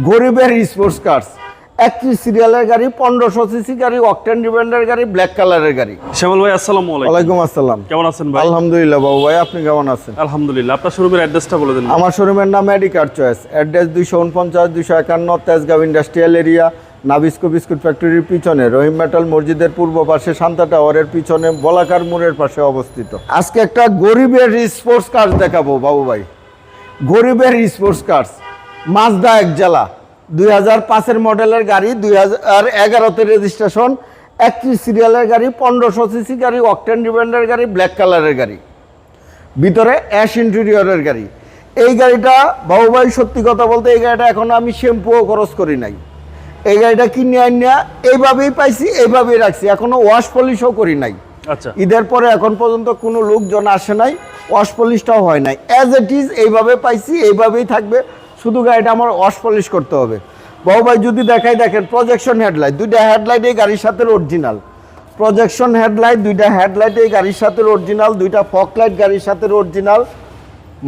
গরিবের sports curse একত্রিশ সিরিয়ালের গাড়ি পনেরোশো সিসি গাড়ি অকটেন ডিভেন্ডার গাড়ি ব্ল্যাক কালারের গাড়ি। শ্যামল ভাই আসসালামু আলাইকুম। আসসালাম। কেমন আছেন ভাই? আলহামদুলিল্লাহ বাবু ভাই আপনি কেমন আছেন? আলহামদুলিল্লাহ। আপনার শোরুমের অ্যাড্রেসটা বলে দিন। আমার শোরুমের নাম মেডিকার চয়েস অ্যাড্রেস দুইশো উনপঞ্চাশ দুইশো একান্ন Tejgaon industrial area Nabisco biscuit ফ্যাক্টরির পিছনে রহিম মেটাল মসজিদের পূর্ব পাশে শান্তা টাওয়ারের পিছনে বলাকার মোড়ের পাশে অবস্থিত। আজকে একটা গরিবের স্পোর্টস কার দেখাবো বাবু ভাই। গরিবের স্পোর্টস কার্স মাজদা এক জেলা। দুই হাজার পাঁচের মডেলের গাড়ি দুই হাজার এগারোতে রেজিস্ট্রেশন একত্রিশ সিরিয়ালের গাড়ি পনেরোশো সিসি গাড়ি অকটেন ডিভেন্ডার গাড়ি ব্ল্যাক কালারের গাড়ি। ভিতরে অ্যাশ ইন্টেরিয়রের গাড়ি। এই গাড়িটা বাবু ভাই সত্যি কথা বলতে এই গাড়িটা এখনও আমি শ্যাম্পুও খরচ করি নাই। এই গাড়িটা কিনে আনিয়া এইভাবেই পাইছি এইভাবেই রাখছি। এখনও ওয়াশ পলিশও করি নাই। আচ্ছা। ঈদের পরে এখন পর্যন্ত কোনো লোকজন আসে নাই ওয়াশ পলিশটাও হয় নাই। অ্যাজ ইট ইজ এইভাবে পাইছি এইভাবেই থাকবে। শুধু গাড়িটা আমার ওয়াশ পলিশ করতে হবে। বাবু ভাই যদি দেখাই দেখেন প্রজেকশন হেডলাইট দুইটা হেডলাইট এই গাড়ির সাথে অরিজিনাল প্রজেকশন হেডলাইট দুইটা হেডলাইট এই গাড়ির সাথে অরিজিনাল দুইটা ফক লাইট গাড়ির সাথে অরিজিনাল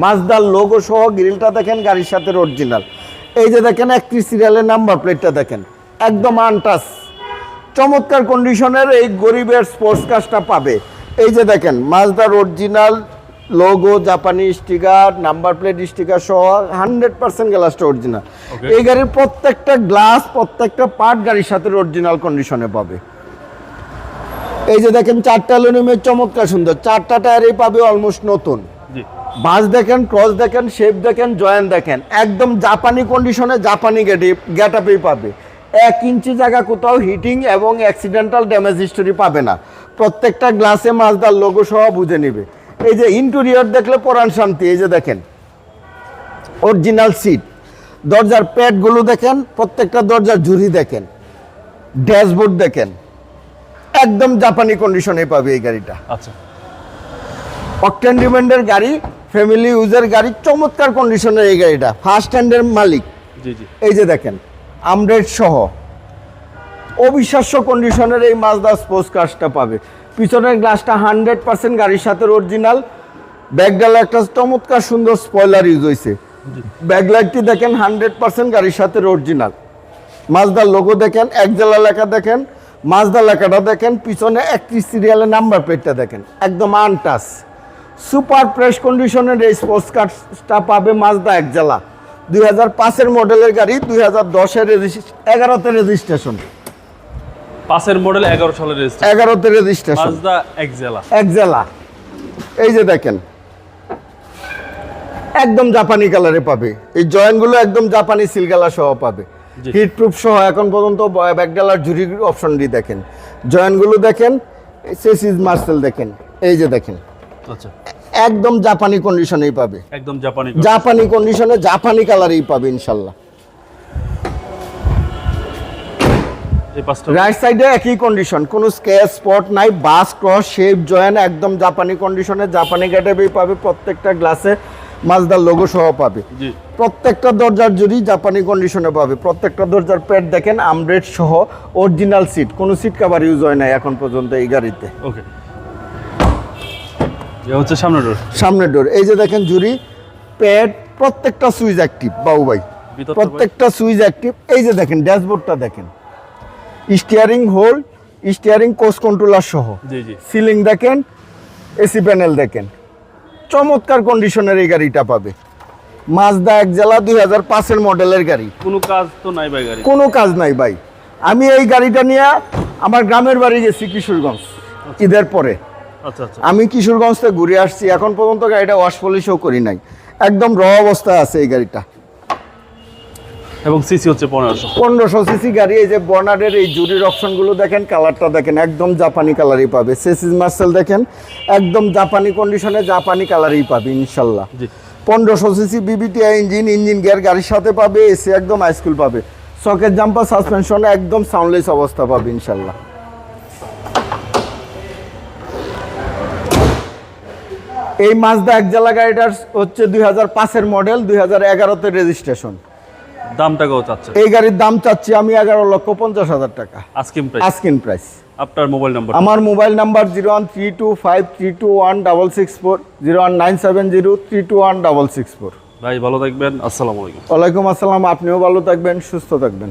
মাজদার লোগো সহ গ্রিলটা দেখেন, গাড়ির সাথে অরিজিনাল এই যে দেখেন, একত্রিশ সিরিয়ালের নাম্বার প্লেটটা দেখেন, একদম আনটাস চমৎকার কন্ডিশনের এই গরিবের স্পোর্টস কারটা পাবে। এই যে দেখেন মাজদার অরিজিনাল লোগো জাপানি স্টিকার নাম্বার প্লেট স্টিকার সহ হান্ড্রেড পার্সেন্ট গ্লাসটা অরিজিনাল এই গাড়ির প্রত্যেকটা গ্লাস প্রত্যেকটা পার্ট গাড়ির সাথে অরিজিনাল কন্ডিশনে পাবে। এই যে দেখেন চারটা অ্যালুমিনিয়ামের চমৎকার সুন্দর। চারটা টায়ারই পাবে অলমোস্ট নতুন। বাস দেখেন ক্রস দেখেন শেপ দেখেন জয়েন দেখেন। একদম জাপানি কন্ডিশনে জাপানি গেটে গেটআপেই পাবে। এক ইঞ্চি জায়গা কোথাও হিটিং এবং অ্যাক্সিডেন্টাল ড্যামেজ হিস্টোরি পাবে না। প্রত্যেকটা গ্লাসে মাছদার লোগো সহ বুঝে নিবে। এই যে ইন্টেরিয়র দেখলে পরাণ শান্তি এই যে দেখেন অরিজিনাল সিট দরজার প্যাডগুলো দেখেন প্রত্যেকটা দরজার ঝুড়ি দেখেন ড্যাশবোর্ড দেখেন একদম জাপানি কন্ডিশনে পাবে এই গাড়িটা। আচ্ছা। অকটেন ডিমান্ডের গাড়ি ফ্যামিলি ইউজের গাড়ি চমৎকার কন্ডিশনের এই গাড়িটা। ফার্স্ট হ্যান্ডের মালিক। জি জি। এই যে দেখেন আমরেড সহ। অবিশ্বাস্য কন্ডিশনের এই মাজদা স্পোর্টস কার্সটা পাবে। পিছনের গ্লাসটা হান্ড্রেড পার্সেন্ট গাড়ির সাথে অরিজিনাল ব্যাকডালে একটা চমৎকার সুন্দর স্পয়লার ইউজ হয়েছে ব্যাকলাইটটি দেখেন হান্ড্রেড পার্সেন্ট গাড়ির সাথে অরিজিনাল মাজদার লোগো দেখেন এক জেলা লেখা দেখেন মাজদা লেখাটা দেখেন পিছনে একত্রিশ সিরিয়ালের নাম্বার প্লেটটা দেখেন একদম আনটাস সুপার ফ্রেশ কন্ডিশনের এই স্পোর্টস কার্সটা পাবে মাজদা এক জেলা দুই হাজার পাঁচের মডেলের গাড়ি দুই হাজার দশের এগারোতে রেজিস্ট্রেশন পাঁচের মডেল এগারো সালের এগারোতে রেজিস্ট্রেশন মাজদা এক্সেলা এক এই যে দেখেন একদম জাপানি কালারে পাবে। এই জয়েন্টগুলো একদম জাপানি সিলগালা সহ পাবে। জি। হিট প্রুফ সহ এখন পর্যন্ত ব্যাকডালার ঝুড়ির অপশনটি দেখেন। জয়েন্টগুলো দেখেন সেসিস মার্সেল দেখেন। এই যে দেখেন আচ্ছা। একদম জাপানি কন্ডিশনেই পাবে। একদম জাপানি জাপানি কন্ডিশনে জাপানি কালারেই পাবে ইনশাল্লাহ এই পাঁচটা রাইট সাইডে একই কন্ডিশন কোনো স্কেচ স্পট নাই বাস ক্রস শেপ জয়েন একদম জাপানি কন্ডিশনে জাপানি গেটেবেই পাবে প্রত্যেকটা গ্লাসে মাজদার লোগো সহ পাবে। প্রত্যেকটা দরজার জুড়ি জাপানি কন্ডিশনে পাবে প্রত্যেকটা দরজার প্যাড দেখেন আমব্রেড সহ অরিজিনাল সিট কোনো সিট কাভার ইউজ হয় না এখন পর্যন্ত এই গাড়িতে। ওকে হচ্ছে সামনে ডোর সামনের ডোর এই যে দেখেন জুড়ি প্যাড প্রত্যেকটা সুইচ অ্যাক্টিভ বাবু ভাই? প্রত্যেকটা সুইচ অ্যাক্টিভ এই যে দেখেন ড্যাশবোর্ডটা দেখেন। স্টিয়ারিং হোল্ড স্টিয়ারিং কোচ কন্ট্রোলার সহ। সিলিং দেখেন এসি প্যানেল দেখেন। চমৎকার কন্ডিশনের এই গাড়িটা পাবে। মাজদা এক জেলা দুই হাজার পাঁচের মডেলের গাড়ি। কোনো কাজ তো নাই ভাই গাড়ি কোনো কাজ নাই ভাই। আমি এই গাড়িটা নিয়ে আমার গ্রামের বাড়ি গেছি কিশোরগঞ্জ ঈদের পরে। আচ্ছা আচ্ছা। আমি কিশোরগঞ্জ থেকে ঘুরে আসছি এখন পর্যন্ত গাড়িটা ওয়াশ পলিশও করি নাই। একদম র অবস্থায় আছে এই গাড়িটা। এবং সিসি হচ্ছে পনেরোশো। পনেরোশো সিসি গাড়ি এই যে বর্নারের এই জুরির অপশনগুলো দেখেন কালারটা দেখেন একদম জাপানি কালারই পাবে। সেসিস মার্সেল দেখেন একদম জাপানি কন্ডিশনে জাপানি কালারই পাবে ইনশাল্লাহ। জি। পনেরোশো CC VVTI engine engine gear গাড়ির সাথে পাবে এসি একদম হাইস্কুল পাবে। সকেট জাম্পার সাসপেনশন একদম সাউন্ডলেস অবস্থা পাবে ইনশাল্লাহ। এই মাজদা এক জেলা গাড়িটার হচ্ছে দুই হাজার পাঁচের মডেল দুই হাজার এগারোতে রেজিস্ট্রেশন দামটাকেও চাচ্ছে এই গাড়ির দাম চাচ্ছি আমি এগারো লক্ষ পঞ্চাশ হাজার টাকা। আজকিম প্রাইস আস্কিন প্রাইস আপনার মোবাইল নাম্বার আমার mobile number zero one three two five three two one double six four zero one nine seven zero three two one double six four. ভাই ভালো থাকবেন। আসসালামু আলাইকুম। ওয়ালাইকুম আসসালাম। আপনিও ভালো থাকবেন সুস্থ থাকবেন।